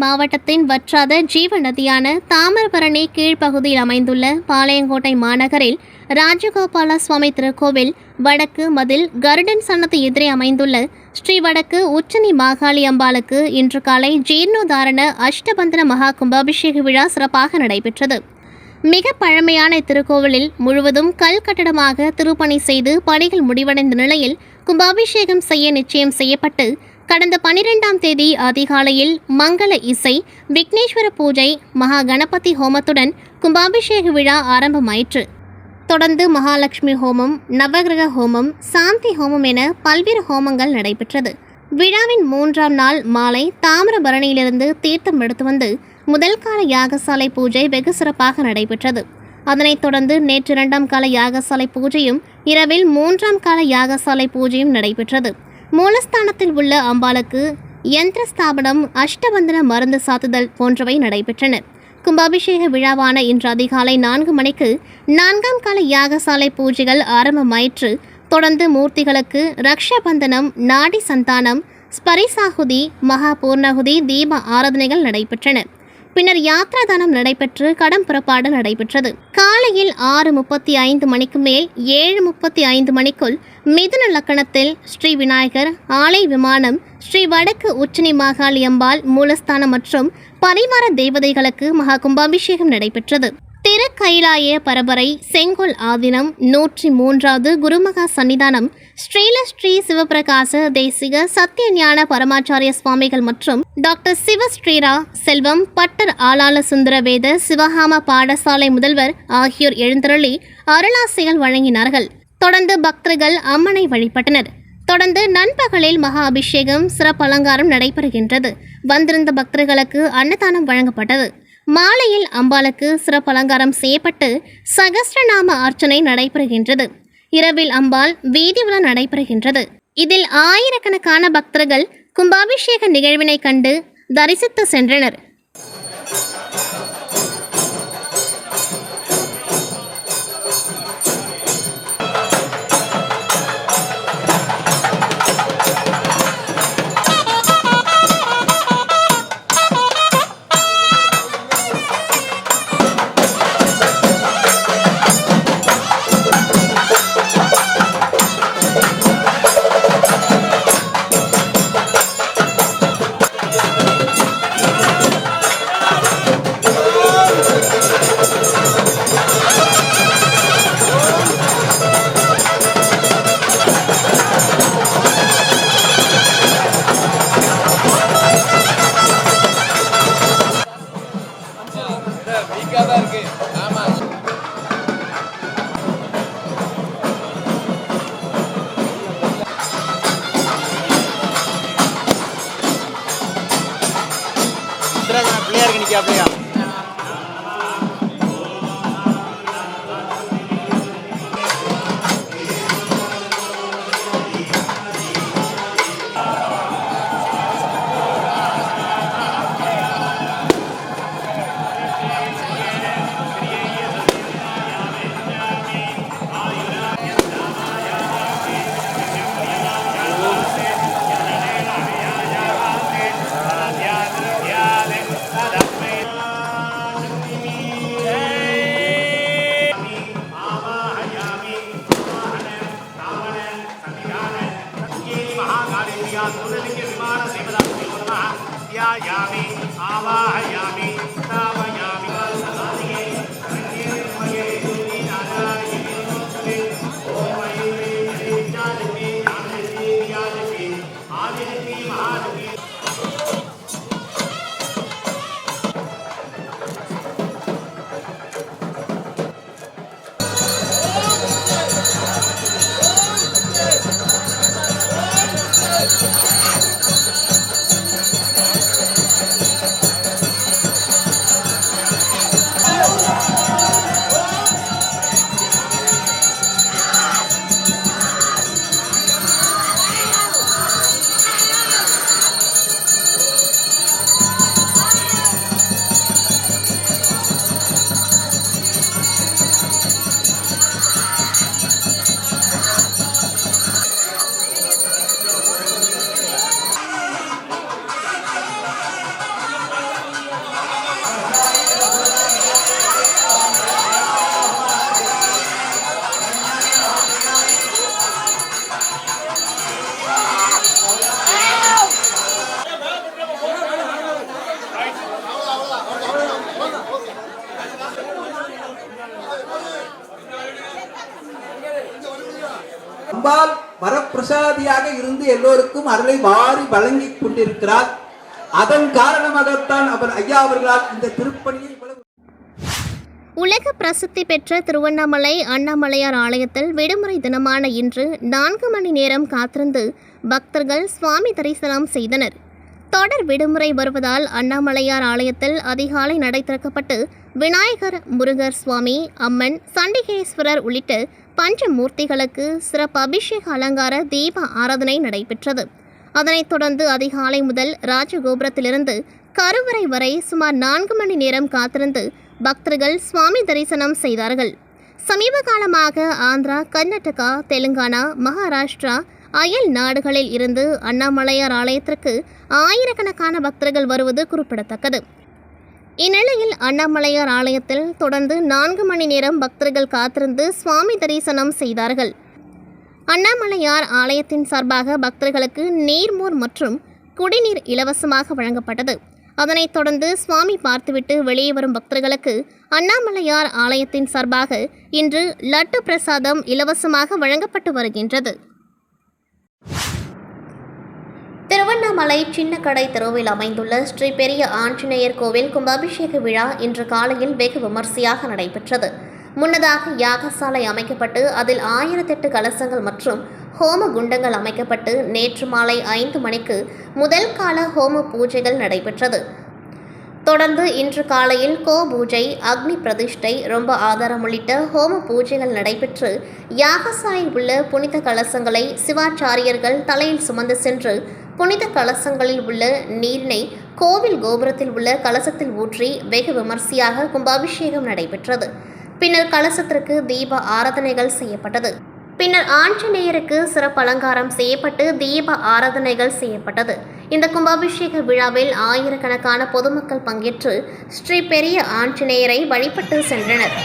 மாவட்டத்தின் வற்றாத ஜீவ நதியான தாமிரபரணி கீழ்ப்பகுதியில் அமைந்துள்ள பாளையங்கோட்டை மாநகரில் ராஜகோபால சுவாமி திருக்கோவில் வடக்கு மதில் கருடன் சன்னத்து எதிரே அமைந்துள்ள ஸ்ரீ வடக்கு உச்சனி மாகாளி அம்பாளுக்கு இன்று காலை ஜீர்ணோதாரண அஷ்டபந்தன மகா கும்பாபிஷேக விழா சிறப்பாக நடைபெற்றது. மிக பழமையான இத்திருக்கோவிலில் முழுவதும் கல் கட்டடமாக திருப்பணி செய்து பணிகள் முடிவடைந்த நிலையில் கும்பாபிஷேகம் செய்ய நிச்சயம் செய்யப்பட்டு கடந்த பனிரெண்டாம் தேதி அதிகாலையில் மங்கள இசை விக்னேஸ்வர பூஜை மகா கணபதி ஹோமத்துடன் கும்பாபிஷேக விழா ஆரம்பமாயிற்று. தொடர்ந்து மகாலட்சுமி ஹோமம் நவகிரக ஹோமம் சாந்தி ஹோமம் என பல்வேறு ஹோமங்கள் நடைபெற்றது. விழாவின் மூன்றாம் நாள் மாலை தாமிரபரணியிலிருந்து தீர்த்தம் எடுத்து வந்து முதல் கால யாகசாலை பூஜை வெகு சிறப்பாக நடைபெற்றது. அதனைத் தொடர்ந்து நேற்று இரண்டாம் கால யாகசாலை பூஜையும் இரவில் மூன்றாம் கால யாகசாலை பூஜையும் நடைபெற்றது. மூலஸ்தானத்தில் உள்ள அம்பாளுக்கு யந்திர ஸ்தாபனம் அஷ்டபந்தன மருந்து சாத்துதல் போன்றவை நடைபெற்றன. கும்பாபிஷேக விழாவான இன்று அதிகாலை நான்கு மணிக்கு நான்காம் கால யாகசாலை பூஜைகள் ஆரம்பமாயிற்று. தொடர்ந்து மூர்த்திகளுக்கு ரக்ஷபந்தனம் நாடி சந்தானம் ஸ்பரிசாகுதி மகா பூர்ணகுதி தீப ஆராதனைகள் நடைபெற்றன. பின்னர் யாத்ராதானம் நடைபெற்று கடம் புறப்பாடு நடைபெற்றது. காலையில் ஆறு முப்பத்தி ஐந்து மணிக்கு மேல் ஏழு முப்பத்தி ஐந்து மணிக்குள் மிதுன லக்கணத்தில் ஸ்ரீ விநாயகர் ஆலை விமானம் ஸ்ரீ வடக்கு உச்சினி மாகாளியம்பாள் மூலஸ்தானம் மற்றும் பரிவார தேவதைகளுக்கு மகா கும்பாபிஷேகம் நடைபெற்றது. திருக்கைலாய கைலாய பரபரை செங்கோல் ஆதினம் நூற்றி மூன்றாவது குருமகா சன்னிதானம் ஸ்ரீல ஸ்ரீ சிவபிரகாச தேசிக சத்தியஞான பரமாச்சாரிய சுவாமிகள் மற்றும் டாக்டர் சிவ ஸ்ரீரா செல்வம் பட்டர் ஆளாள சுந்தரவேத சிவகாம பாடசாலை முதல்வர் ஆகியோர் எழுந்தருளி அருளாசிகள் வழங்கினார்கள். தொடர்ந்து பக்தர்கள் அம்மனை வழிபட்டனர். தொடர்ந்து நண்பகலில் மகா அபிஷேகம் சிறப்பு அலங்காரம் நடைபெறுகின்றது. வந்திருந்த பக்தர்களுக்கு அன்னதானம் வழங்கப்பட்டது. மாலையில் அம்பாளுக்கு சிறப்பு அலங்காரம் செய்யப்பட்டு சகஸ்ரநாம அர்ச்சனை நடைபெறுகின்றது. இரவில் அம்பாள் வீதி உலா நடைபெறுகின்றது. இதில் ஆயிரக்கணக்கான பக்தர்கள் கும்பாபிஷேக நிகழ்வினை கண்டு தரிசித்து சென்றனர். आवाहयामि आवाहयामि दावयामि அம்பாள் வரப்பிரசாதியாக இருந்து எல்லோருக்கும் அருளை வாரி வழங்கி கொண்டிருக்கிறார். அதன் காரணமாகத்தான் அவர் ஐயா அவர்களால் இந்த திருப்பணியை உலக பிரசித்தி பெற்ற திருவண்ணாமலை அண்ணாமலையார் ஆலயத்தில் விடுமுறை தினமான இன்று நான்கு மணி நேரம் காத்திருந்து பக்தர்கள் சுவாமி தரிசனம் செய்தனர். தொடர் விடுமுறை வருவதால் அண்ணாமலையார் ஆலயத்தில் அதிகாலை நடை திறக்கப்பட்டு விநாயகர் முருகர் சுவாமி அம்மன் சண்டிகேஸ்வரர் உள்ளிட்ட பஞ்சமூர்த்திகளுக்கு சிறப்பு அபிஷேக அலங்கார தீப ஆராதனை நடைபெற்றது. அதனைத் தொடர்ந்து அதிகாலை முதல் ராஜகோபுரத்திலிருந்து கருவறை வரை சுமார் நான்கு மணி நேரம் காத்திருந்து பக்தர்கள் சுவாமி தரிசனம் செய்தார்கள். சமீப காலமாக ஆந்திரா கர்நாடகா தெலுங்கானா மகாராஷ்டிரா அயல் நாடுகளில் இருந்து அண்ணாமலையார் ஆலயத்திற்கு ஆயிரக்கணக்கான பக்தர்கள் வருவது குறிப்பிடத்தக்கது. இந்நிலையில் அண்ணாமலையார் ஆலயத்தில் தொடர்ந்து நான்கு மணி நேரம் பக்தர்கள் காத்திருந்து சுவாமி தரிசனம் செய்தார்கள். அண்ணாமலையார் ஆலயத்தின் சார்பாக பக்தர்களுக்கு நீர்மோர் மற்றும் குடிநீர் இலவசமாக வழங்கப்பட்டது. அதனைத் தொடர்ந்து சுவாமி பார்த்துவிட்டு வெளியே வரும் பக்தர்களுக்கு அண்ணாமலையார் ஆலயத்தின் சார்பாக இன்று லட்டு பிரசாதம் இலவசமாக வழங்கப்பட்டு வருகின்றது. திருவண்ணாமலை சின்னக்கடை தெருவில் அமைந்துள்ள ஸ்ரீ பெரிய ஆஞ்சநேயர் கோவில் கும்பாபிஷேக விழா இன்று காலையில் வெகு விமர்சையாக நடைபெற்றது. முன்னதாக யாகசாலை அமைக்கப்பட்டு அதில் ஆயிரத்தெட்டு கலசங்கள் மற்றும் ஹோம குண்டங்கள் அமைக்கப்பட்டு நேற்று மாலை ஐந்து மணிக்கு முதல் கால ஹோம பூஜைகள் நடைபெற்றது. தொடர்ந்து இன்று காலையில் கோ பூஜை அக்னி பிரதிஷ்டை ரொம்ப ஆதாரம் உள்ளிட்ட ஹோம பூஜைகள் நடைபெற்று யாகசாலையில் உள்ள புனித கலசங்களை சிவாச்சாரியர்கள் தலையில் சுமந்து சென்று புனித கலசங்களில் உள்ள நீரினை கோவில் கோபுரத்தில் உள்ள கலசத்தில் ஊற்றி வெகு விமர்சையாக கும்பாபிஷேகம் நடைபெற்றது. பின்னர் கலசத்திற்கு தீப ஆராதனைகள் செய்யப்பட்டது. பின்னர் ஆஞ்சநேயருக்கு சிறப்பு அலங்காரம் செய்யப்பட்டு தீப ஆராதனைகள் செய்யப்பட்டது. இந்த கும்பாபிஷேக விழாவில் ஆயிரக்கணக்கான பொதுமக்கள் பங்கேற்று ஸ்ரீ பெரிய ஆஞ்சநேயரை வழிபட்டு சென்றனர்.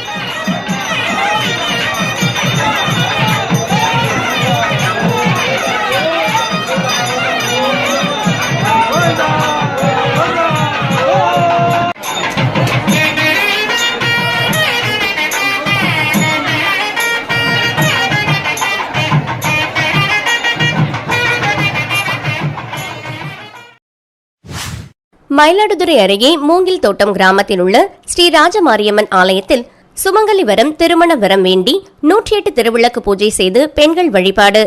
மயிலாடுதுறை அருகே மூங்கில் தோட்டம் கிராமத்தில் உள்ள ஸ்ரீ ராஜமாரியம்மன் ஆலயத்தில் சுமங்கலி வரம் திருமண வரம் வேண்டி நூற்றி எட்டு திருவிளக்கு பூஜை செய்து பெண்கள் வழிபாடு.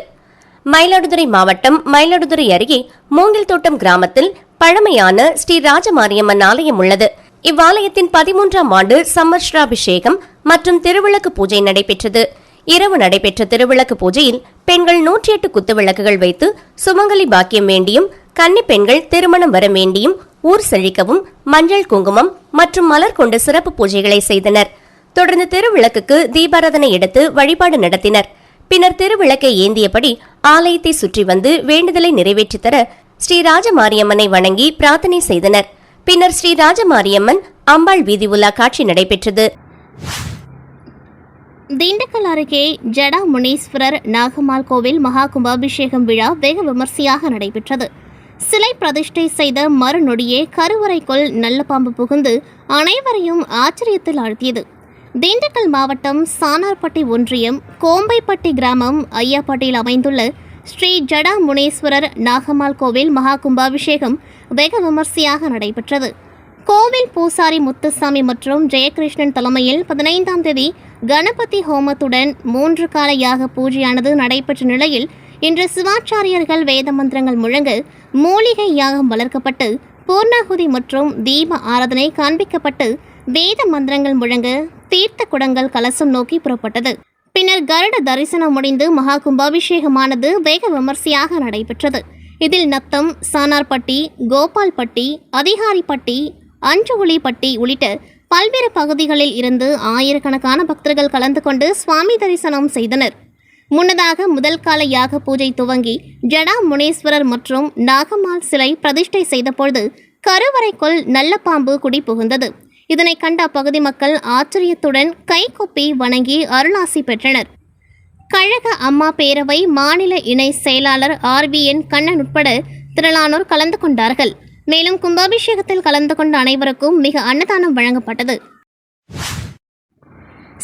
மயிலாடுதுறை மாவட்டம் மயிலாடுதுறை அருகே மூங்கில் தோட்டம் கிராமத்தில் பழமையான ஸ்ரீ ராஜமாரியம்மன் ஆலயம் உள்ளது. இவ்வாலயத்தின் பதிமூன்றாம் ஆண்டு சம்மர்ஷ்ராபிஷேகம் மற்றும் திருவிளக்கு பூஜை நடைபெற்றது. இரவு நடைபெற்ற திருவிளக்கு பூஜையில் பெண்கள் நூற்றி எட்டு குத்துவிளக்குகள் வைத்து சுமங்கலி பாக்கியம் வேண்டியும் கன்னி பெண்கள் திருமணம் வர வேண்டியும் ஊர் செழிக்கவும் மஞ்சள் குங்குமம் மற்றும் மலர் கொண்டு சிறப்பு பூஜைகளை செய்தனர். தொடர்ந்து திருவிளக்குக்கு தீபாராதனை எடுத்து வழிபாடு நடத்தினர். பின்னர் திருவிளக்கை ஏந்தியபடி ஆலயத்தை சுற்றி வந்து வேண்டுதலை நிறைவேற்றி தர ஸ்ரீராஜ மாரியம்மனை வணங்கி பிரார்த்தனை செய்தனர். பின்னர் ஸ்ரீராஜ மாரியம்மன் அம்பாள் வீதி உலா காட்சி நடைபெற்றது. திண்டுக்கல் அருகே ஜடா முனீஸ்வரர் நாகம்மாள் கோவில் மகா கும்பாபிஷேகம் விழா வெகு விமர்சையாக நடைபெற்றது. சிலை பிரதிஷ்டை செய்த மறுநொடியே கருவறைக்குள் நல்ல பாம்பு புகுந்து அனைவரையும் ஆச்சரியத்தில் ஆழ்த்தியது. திண்டுக்கல் மாவட்டம் சானார்பட்டி ஒன்றியம் கோம்பைப்பட்டி கிராமம் ஐயாப்பட்டியில் அமைந்துள்ள ஸ்ரீ ஜடா முனேஸ்வரர் நாகம்மாள் கோவில் மகா கும்பாபிஷேகம் வெகு விமர்சையாக நடைபெற்றது. கோவில் பூசாரி முத்துசாமி மற்றும் ஜெயகிருஷ்ணன் தலைமையில் பதினைந்தாம் தேதி கணபதி ஹோமத்துடன் மூன்று கால யாக பூஜையானது நடைபெற்ற நிலையில் இன்று சிவாச்சாரியர்கள் வேத மந்திரங்கள் முழங்க மூலிகை யாகம் வளர்க்கப்பட்டு பூர்ணாகுதி மற்றும் தீப ஆராதனை காண்பிக்கப்பட்டு வேத மந்திரங்கள் முழங்க தீர்த்த குடங்கள் கலசம் நோக்கி புறப்பட்டது. பின்னர் கருட தரிசனம் முடிந்து மகா கும்பாபிஷேகமானது வேக விமர்சையாக நடைபெற்றது. இதில் நத்தம் சானார்பட்டி கோபால்பட்டி அதிகாரிப்பட்டி அஞ்சுகுழிப்பட்டி உள்ளிட்ட பல்வேறு பகுதிகளில் இருந்து ஆயிரக்கணக்கான பக்தர்கள் கலந்து கொண்டு சுவாமி தரிசனம் செய்தனர். முன்னதாக முதல் கால யாக பூஜை துவங்கி ஜடா முனேஸ்வரர் மற்றும் நாகம்மாள் சிலை பிரதிஷ்டை செய்தபொழுது கருவறைக்குள் நல்ல பாம்பு குடி புகுந்தது. இதனை கண்ட அப்பகுதி மக்கள் ஆச்சரியத்துடன் கைகொப்பி வணங்கி அருளாசி பெற்றனர். கழக அம்மா பேரவை மாநில இணை செயலாளர் ஆர்விஎன் கண்ணன் உட்பட திரளானோர் கலந்து கொண்டார்கள். மேலும் கும்பாபிஷேகத்தில் கலந்து கொண்ட அனைவருக்கும் மிக அன்னதானம் வழங்கப்பட்டது.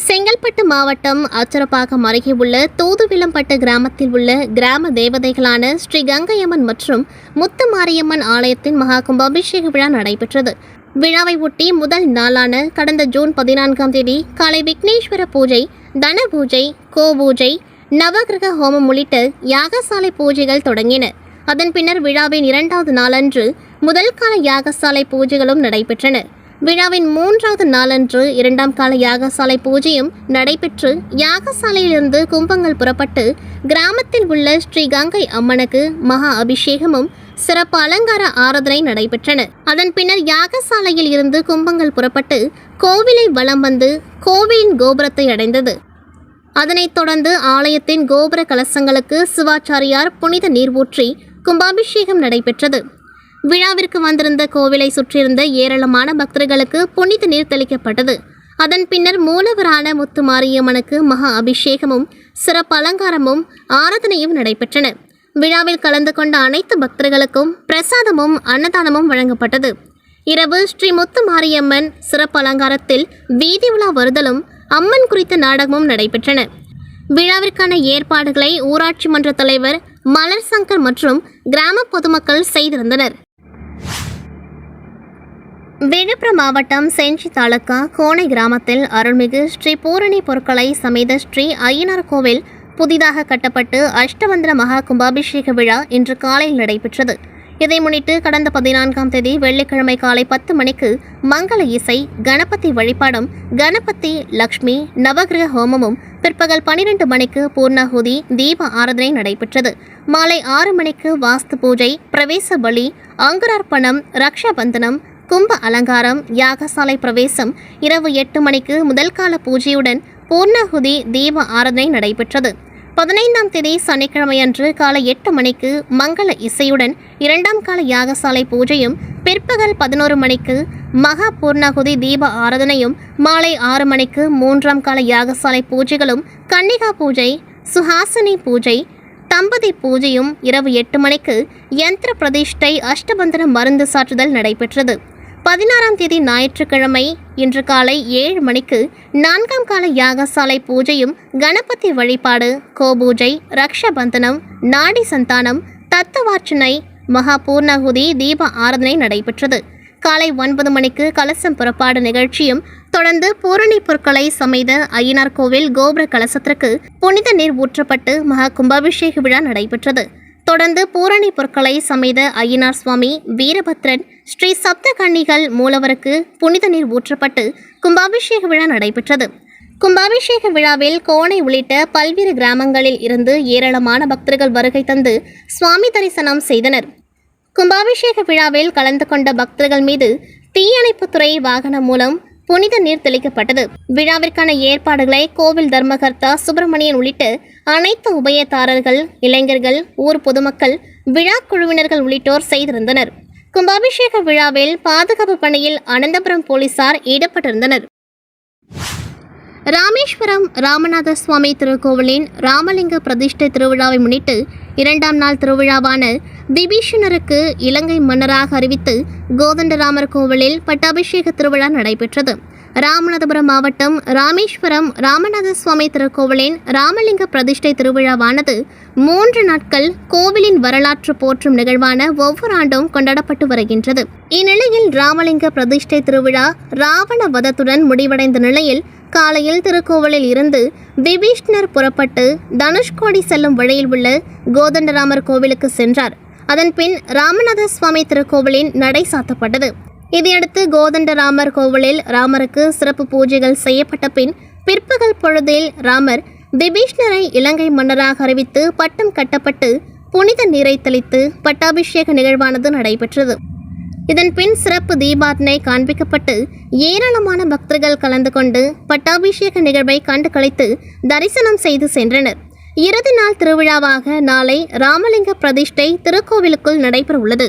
செங்கல்பட்டு மாவட்டம் அச்சரப்பாக்கம் அருகே உள்ள தூதுவிளம்பட்டு கிராமத்தில் உள்ள கிராம தேவதைகளான ஸ்ரீ கங்கையம்மன் மற்றும் முத்துமாரியம்மன் ஆலயத்தின் மகா கும்பாபிஷேக விழா நடைபெற்றது. விழாவை ஒட்டி முதல் நாளான கடந்த ஜூன் பதினான்காம் தேதி காலை விக்னேஸ்வர பூஜை தன பூஜை கோபூஜை நவகிரக ஹோமம் உள்ளிட்ட யாகசாலை பூஜைகள் தொடங்கின. அதன் பின்னர் விழாவின் இரண்டாவது நாளன்று முதல் கால யாகசாலை பூஜைகளும் நடைபெற்றன. விழாவின் மூன்றாவது நாளன்று இரண்டாம் கால யாகசாலை பூஜையும் நடைபெற்று யாகசாலையிலிருந்து கும்பங்கள் புறப்பட்டு கிராமத்தில் உள்ள ஸ்ரீ கங்கை அம்மனுக்கு மகா அபிஷேகமும் சிறப்பு அலங்கார ஆராதனை நடைபெற்றன. அதன் பின்னர் யாகசாலையில் இருந்து கும்பங்கள் புறப்பட்டு கோவிலை வலம் வந்து கோவிலின் கோபுரத்தை அடைந்தது. அதனைத் தொடர்ந்து ஆலயத்தின் கோபுர கலசங்களுக்கு சிவாச்சாரியார் புனித நீர் ஊற்றி கும்பாபிஷேகம் நடைபெற்றது. விழாவிற்கு வந்திருந்த கோவிலை சுற்றியிருந்த ஏராளமான பக்தர்களுக்கு புனித நீர் தெளிக்கப்பட்டது. அதன் பின்னர் மூலவரான முத்து மாரியம்மனுக்கு மகா அபிஷேகமும் சிறப்பு அலங்காரமும் ஆராதனையும் நடைபெற்றன. விழாவில் கலந்து கொண்ட அனைத்து பக்தர்களுக்கும் பிரசாதமும் அன்னதானமும் வழங்கப்பட்டது. இரவு ஸ்ரீ முத்து மாரியம்மன் சிறப்பு அலங்காரத்தில் வீதி உலா வருதலும் அம்மன் குறித்த நாடகமும் நடைபெற்றன. விழாவிற்கான ஏற்பாடுகளை ஊராட்சி மன்ற தலைவர் மலர் சங்கர் மற்றும் கிராம பொதுமக்கள் செய்திருந்தனர். விழுப்புரம் மாவட்டம் செஞ்சி தாலுகா கோணை கிராமத்தில் அருள்மிகு ஸ்ரீ பூரணி பொருட்களை சமேத ஸ்ரீ ஐயனார் கோவில் புதிதாக கட்டப்பட்டு அஷ்டமந்திர மகா கும்பாபிஷேக விழா இன்று காலையில் நடைபெற்றது. இதை முன்னிட்டு கடந்த பதினான்காம் தேதி வெள்ளிக்கிழமை காலை பத்து மணிக்கு மங்கள இசை கணபதி வழிபாடும் கணபதி லக்ஷ்மி நவகிரக ஹோமமும் பிற்பகல் பனிரெண்டு மணிக்கு பூர்ணாகுதி தீப ஆராதனை நடைபெற்றது. மாலை ஆறு மணிக்கு வாஸ்து பூஜை பிரவேச பலி அங்குரார்ப்பணம் ரக்ஷாபந்தனம் கும்ப அலங்காரம் யாகசாலை பிரவேசம் இரவு எட்டு மணிக்கு முதல் கால பூஜையுடன் பூர்ணாகுதி தீப ஆராதனை நடைபெற்றது. பதினைந்தாம் தேதி சனிக்கிழமையன்று காலை எட்டு மணிக்கு மங்கள இசையுடன் இரண்டாம் கால யாகசாலை பூஜையும் பிற்பகல் பதினோரு மணிக்கு மகா பூர்ணாகுதி தீப ஆராதனையும் மாலை ஆறு மணிக்கு மூன்றாம் கால யாகசாலை பூஜைகளும் கன்னிகா பூஜை சுஹாசினி பூஜை தம்பதி பூஜையும் இரவு எட்டு மணிக்கு யந்திர பிரதிஷ்டை அஷ்டபந்தன மருந்து சாற்றுதல் நடைபெற்றது. பதினாறாம் தேதி ஞாயிற்றுக்கிழமை இன்று காலை ஏழு மணிக்கு நான்காம் கால யாகசாலை பூஜையும் கணபதி வழிபாடு கோபூஜை ரக்ஷபந்தனம் நாடி சந்தானம் தத்துவார்ச்சனை மகாபூர்ணாகுதி தீப ஆராதனை நடைபெற்றது. காலை ஒன்பது மணிக்கு கலசம் புறப்பாடு நிகழ்ச்சியும் தொடர்ந்து பூரணி பொருட்களை சமைத ஐயனார் கோவில் கோபுர கலசத்திற்கு புனித நீர் ஊற்றப்பட்டு மகா கும்பாபிஷேக விழா நடைபெற்றது. தொடர்ந்து பூரணி பொருட்களை சமைத ஐயனார் சுவாமி வீரபத்ரன் ஸ்ரீ சப்த கன்னிகள் மூலவருக்கு புனித நீர் ஊற்றப்பட்டு கும்பாபிஷேக விழா நடைபெற்றது. கும்பாபிஷேக விழாவில் கோணை உள்ளிட்ட பல்வேறு கிராமங்களில் இருந்து ஏராளமான பக்தர்கள் வருகை தந்து சுவாமி தரிசனம் செய்தனர். கும்பாபிஷேக விழாவில் கலந்து கொண்ட பக்தர்கள் மீது தீயணைப்புத்துறை வாகனம் மூலம் புனித நீர் தெளிக்கப்பட்டது. விழாவிற்கான ஏற்பாடுகளை கோவில் தர்மகர்த்தா சுப்பிரமணியன் உள்ளிட்ட அனைத்து உபயதாரர்கள் இளைஞர்கள் ஊர் பொதுமக்கள் விழா குழுவினர்கள் உள்ளிட்டோர் செய்திருந்தனர். கும்பாபிஷேக விழாவில் பாதுகாப்பு பணியில் அனந்தபுரம் போலீசார் ஈடுபட்டிருந்தனர். ராமேஸ்வரம் ராமநாத சுவாமி திருக்கோவிலின் ராமலிங்க பிரதிஷ்டை திருவிழாவை முன்னிட்டு இரண்டாம் நாள் திருவிழாவான திபீஷணருக்கு இலங்கை மன்னராக அறிவித்து கோதண்டராமர் கோவிலில் பட்டாபிஷேக திருவிழா நடைபெற்றது. ராமநாதபுரம் மாவட்டம் ராமேஸ்வரம் ராமநாத சுவாமி திருக்கோவிலின் ராமலிங்க பிரதிஷ்டை திருவிழாவானது மூன்று நாட்கள் கோவிலின் வரலாற்று போற்றும் நிகழ்வான ஒவ்வொரு ஆண்டும் கொண்டாடப்பட்டு வருகின்றது. இந்நிலையில் ராமலிங்க பிரதிஷ்டை திருவிழா ராவண வதத்துடன் முடிவடைந்த நிலையில் காலையில் திருக்கோவிலில் இருந்து விபீஷ்ணர் புறப்பட்டு தனுஷ்கோடி செல்லும் வழியில் உள்ள கோதண்டராமர் கோவிலுக்கு சென்றார். அதன் பின் ராமநாத சுவாமி திருக்கோவிலின் நடை சாத்தப்பட்டது. இதையடுத்து கோதண்டராமர் கோவிலில் ராமருக்கு சிறப்பு பூஜைகள் செய்யப்பட்ட பின் பிற்பகல் பொழுதில் ராமர் பிபீஷ்ணரை இலங்கை மன்னராக அறிவித்து பட்டம் கட்டப்பட்டு புனித நீரை தெளித்து பட்டாபிஷேக நிகழ்வானது நடைபெற்றது. இதன் பின் சிறப்பு தீபார்த்தனை காண்பிக்கப்பட்டு ஏராளமான பக்தர்கள் கலந்து கொண்டு பட்டாபிஷேக நிகழ்வை கண்டு கழித்து தரிசனம் செய்து சென்றனர். இறுதி நாள் திருவிழாவாக நாளை ராமலிங்க பிரதிஷ்டை திருக்கோவிலுக்குள் நடைபெற உள்ளது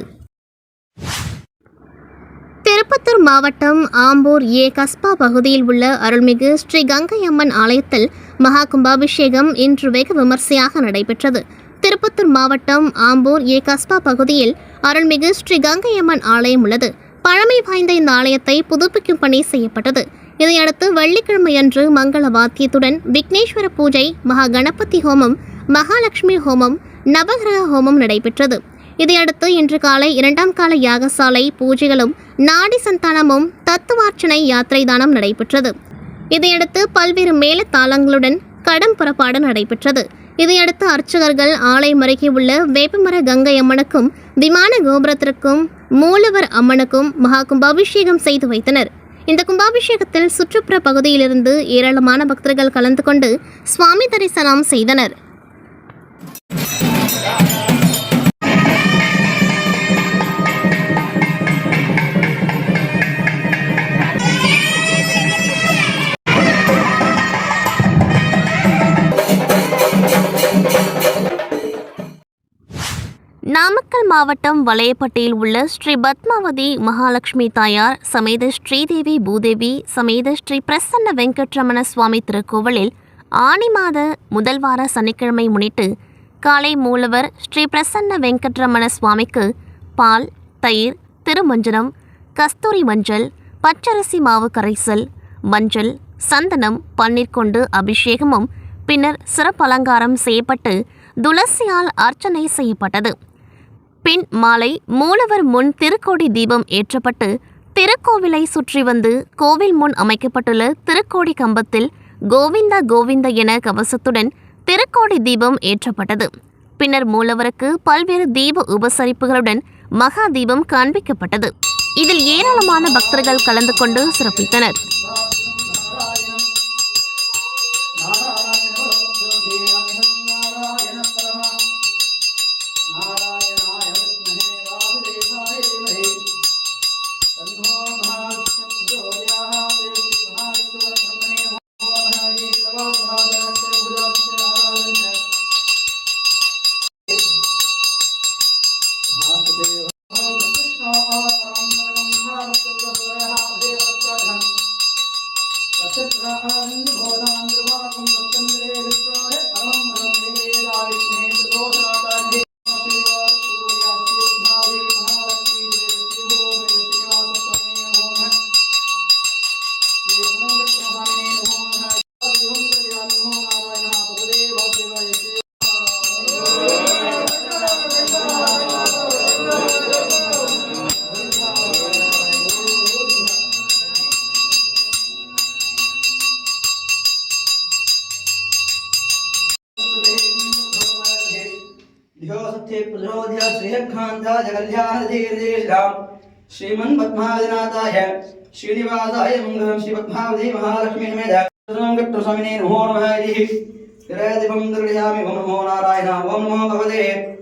திருப்பத்தூர் மாவட்டம் ஆம்பூர் ஏ கஸ்பா பகுதியில் உள்ள அருள்மிகு ஸ்ரீ கங்கை அம்மன் ஆலயத்தில் மகா கும்பாபிஷேகம் இன்று வெகு விமர்சையாக நடைபெற்றது. திருப்பத்தூர் மாவட்டம் ஆம்பூர் ஏ கஸ்பா பகுதியில் அருள்மிகு ஸ்ரீ கங்கை அம்மன் ஆலயம் உள்ளது. பழமை வாய்ந்த இந்த ஆலயத்தை புதுப்பிக்கும் பணி செய்யப்பட்டது. இதையடுத்து வெள்ளிக்கிழமையன்று மங்கள வாத்தியத்துடன் விக்னேஸ்வர பூஜை மகா கணபதி ஹோமம் மகாலட்சுமி ஹோமம் நவகிரக ஹோமம் நடைபெற்றது. இதையடுத்து இன்று காலை இரண்டாம் கால யாகசாலை பூஜைகளும் நாடி சந்தானமும் தத்துவார்ச்சனை யாத்திரை தானம் நடைபெற்றது. இதையடுத்து பல்வேறு மேளதாளங்களுடன் கடம் புறப்பாடு நடைபெற்றது. இதையடுத்து அர்ச்சகர்கள் ஆலயம் அருகே உள்ள வேப்பமர கங்கை அம்மனுக்கும் விமான கோபுரத்திற்கும் மூலவர் அம்மனுக்கும் மகா கும்பாபிஷேகம் செய்து வைத்தனர். இந்த கும்பாபிஷேகத்தில் சுற்றுப்புற பகுதியிலிருந்து ஏராளமான பக்தர்கள் கலந்து கொண்டு சுவாமி தரிசனம் செய்தனர். மாவட்டம் வளையப்பட்டியில் உள்ள ஸ்ரீ பத்மாவதி மகாலட்சுமி தாயார் சமேத ஸ்ரீதேவி பூதேவி சமேத ஸ்ரீ பிரசன்ன வெங்கட்ரமண சுவாமி திருக்கோவிலில் ஆனி மாத முதல் வார சனிக்கிழமை முன்னிட்டு காலை மூலவர் ஸ்ரீ பிரசன்ன வெங்கட்ரமண சுவாமிக்கு பால் தயிர் திருமஞ்சனம் கஸ்தூரி மஞ்சள் பச்சரிசி மாவு கரைசல் மஞ்சள் சந்தனம் பன்னீர் கொண்டு அபிஷேகமும் பின்னர் சிறப்பு அலங்காரம் செய்யப்பட்டு துளசியால் அர்ச்சனை செய்யப்பட்டது. பின் மாலை மூலவர் முன் திருக்கோடி தீபம் ஏற்றப்பட்டு திருக்கோவிலை சுற்றி வந்து கோவில் முன் அமைக்கப்பட்டுள்ள திருக்கோடி கம்பத்தில் கோவிந்தா கோவிந்தா என கவசத்துடன் திருக்கோடி தீபம் ஏற்றப்பட்டது. பின்னர் மூலவருக்கு பல்வேறு தீப உபசரிப்புகளுடன் மகா தீபம் காண்பிக்கப்பட்டது. இதில் ஏராளமான பக்தர்கள் கலந்து கொண்டு சிறப்பித்தனர். कल्याणतीर्थेश्वरां श्रीमन्पद्मादिनाथाय श्रीनिवासाय मङ्गलं श्रीपद्मावती महालक्ष्मी समेत स्वामिने नमो नमः इति। ओम नमो नारायण ओम नमो भगवते।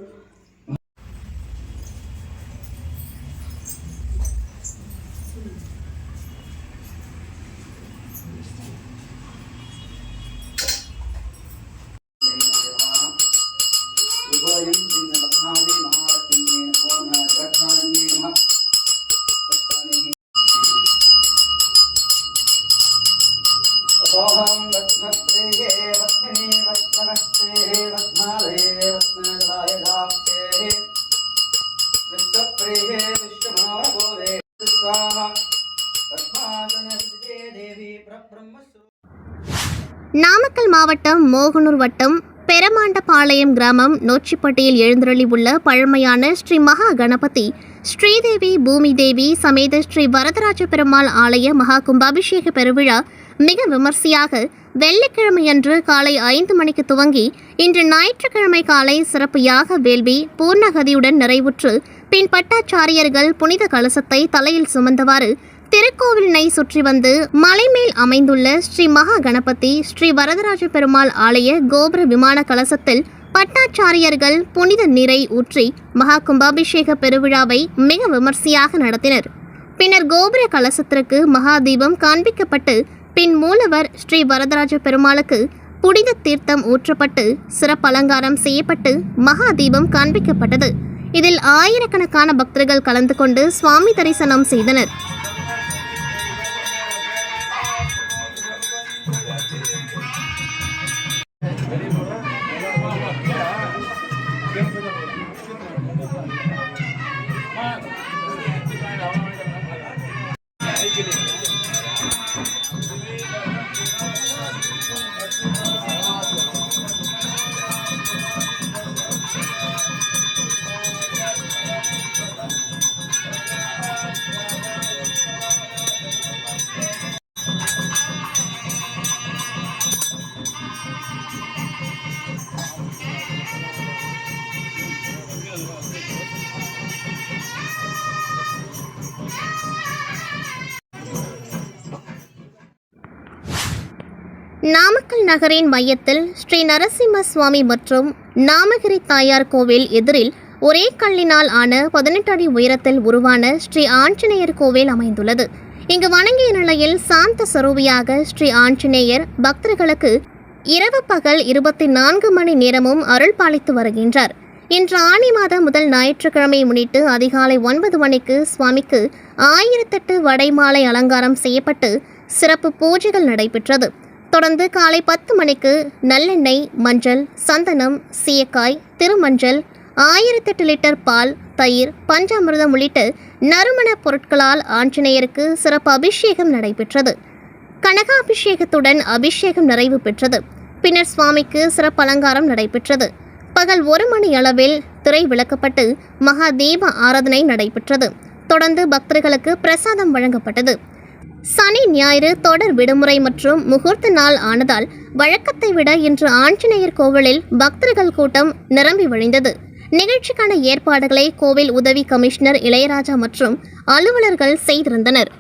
மாவட்டம் மோகனூர் வட்டம் பெரமாண்டபாளையம் கிராமம் நோச்சிப்பட்டியில் எழுந்தருளி உள்ள பழமையான ஸ்ரீ மகா கணபதி. ஸ்ரீதேவி பூமி தேவி சமேத ஸ்ரீ வரதராஜ பெருமாள் ஆலய மகா கும்பாபிஷேக பெருவிழா மிக விமர்சையாக வெள்ளிக்கிழமையன்று காலை ஐந்து மணிக்கு துவங்கி இன்று ஞாயிற்றுக்கிழமை காலை சிறப்பு யாக வேள்வி பூர்ணகதியுடன் நிறைவுற்று பின் பட்டாச்சாரியர்கள் புனித கலசத்தை தலையில் சுமந்தவாறு திருக்கோவிலினை சுற்றி வந்து மலைமேல் அமைந்துள்ள ஸ்ரீ மகா கணபதி ஸ்ரீ வரதராஜ பெருமாள் ஆலய கோபுர விமான கலசத்தில் பட்டாச்சாரியர்கள் புனித நீரை ஊற்றி மகா கும்பாபிஷேக பெருவிழாவை மிக விமர்சையாக நடத்தினர். பின்னர் கோபுர கலசத்திற்கு மகாதீபம் காண்பிக்கப்பட்டு பின் மூலவர் ஸ்ரீ வரதராஜ பெருமாளுக்கு புனித தீர்த்தம் ஊற்றப்பட்டு சிறப்பு அலங்காரம் செய்யப்பட்டு மகாதீபம் காண்பிக்கப்பட்டது. இதில் ஆயிரக்கணக்கான பக்தர்கள் கலந்து கொண்டு சுவாமி தரிசனம் செய்தனர். நாமக்கல் நகரின் மையத்தில் ஸ்ரீ நரசிம்ம சுவாமி மற்றும் நாமகிரி தாயார் கோவில் எதிரில் ஒரே கல்லினால் ஆன பதினெட்டு அடி உயரத்தில் உருவான ஸ்ரீ ஆஞ்சநேயர் கோவில் அமைந்துள்ளது. இங்கு வணங்கிய நிலையில் சாந்த சரூபியாக ஸ்ரீ ஆஞ்சநேயர் பக்தர்களுக்கு இரவு பகல் இருபத்தி நான்கு மணி நேரமும் அருள் பாலித்து வருகின்றார். இன்று ஆனி மாதம் முதல் ஞாயிற்றுக்கிழமை முன்னிட்டு அதிகாலை ஒன்பது மணிக்கு சுவாமிக்கு ஆயிரத்தெட்டு வடைமாலை அலங்காரம் செய்யப்பட்டு சிறப்பு பூஜைகள் நடைபெற்றது. தொடர்ந்து காலை பத்து மணிக்கு நல்லெண்ணெய் மஞ்சள் சந்தனம் சீயக்காய் திருமஞ்சள் ஆயிரத்தெட்டு லிட்டர் பால் தயிர் பஞ்சாமிர்தம் உள்ளிட்ட நறுமண பொருட்களால் ஆஞ்சநேயருக்கு சிறப்பு அபிஷேகம் நடைபெற்றது. கனகாபிஷேகத்துடன் அபிஷேகம் நிறைவு பெற்றது. பின்னர் சுவாமிக்கு சிறப்பு அலங்காரம் நடைபெற்றது. பகல் ஒரு மணி அளவில் திரை விளக்கப்பட்டு மகா தீப ஆராதனை நடைபெற்றது. தொடர்ந்து பக்தர்களுக்கு பிரசாதம் வழங்கப்பட்டது. சனி ஞாயிறு தொடர் விடுமுறை மற்றும் முகூர்த்த நாள் ஆனதால் வழக்கத்தை விட இன்று ஆஞ்சநேயர் கோவிலில் பக்தர்கள் கூட்டம் நிரம்பி வழிந்தது. நிகழ்ச்சிக்கான ஏற்பாடுகளை கோவில் உதவி கமிஷனர் இளையராஜா மற்றும் அலுவலர்கள் செய்திருந்தனர்.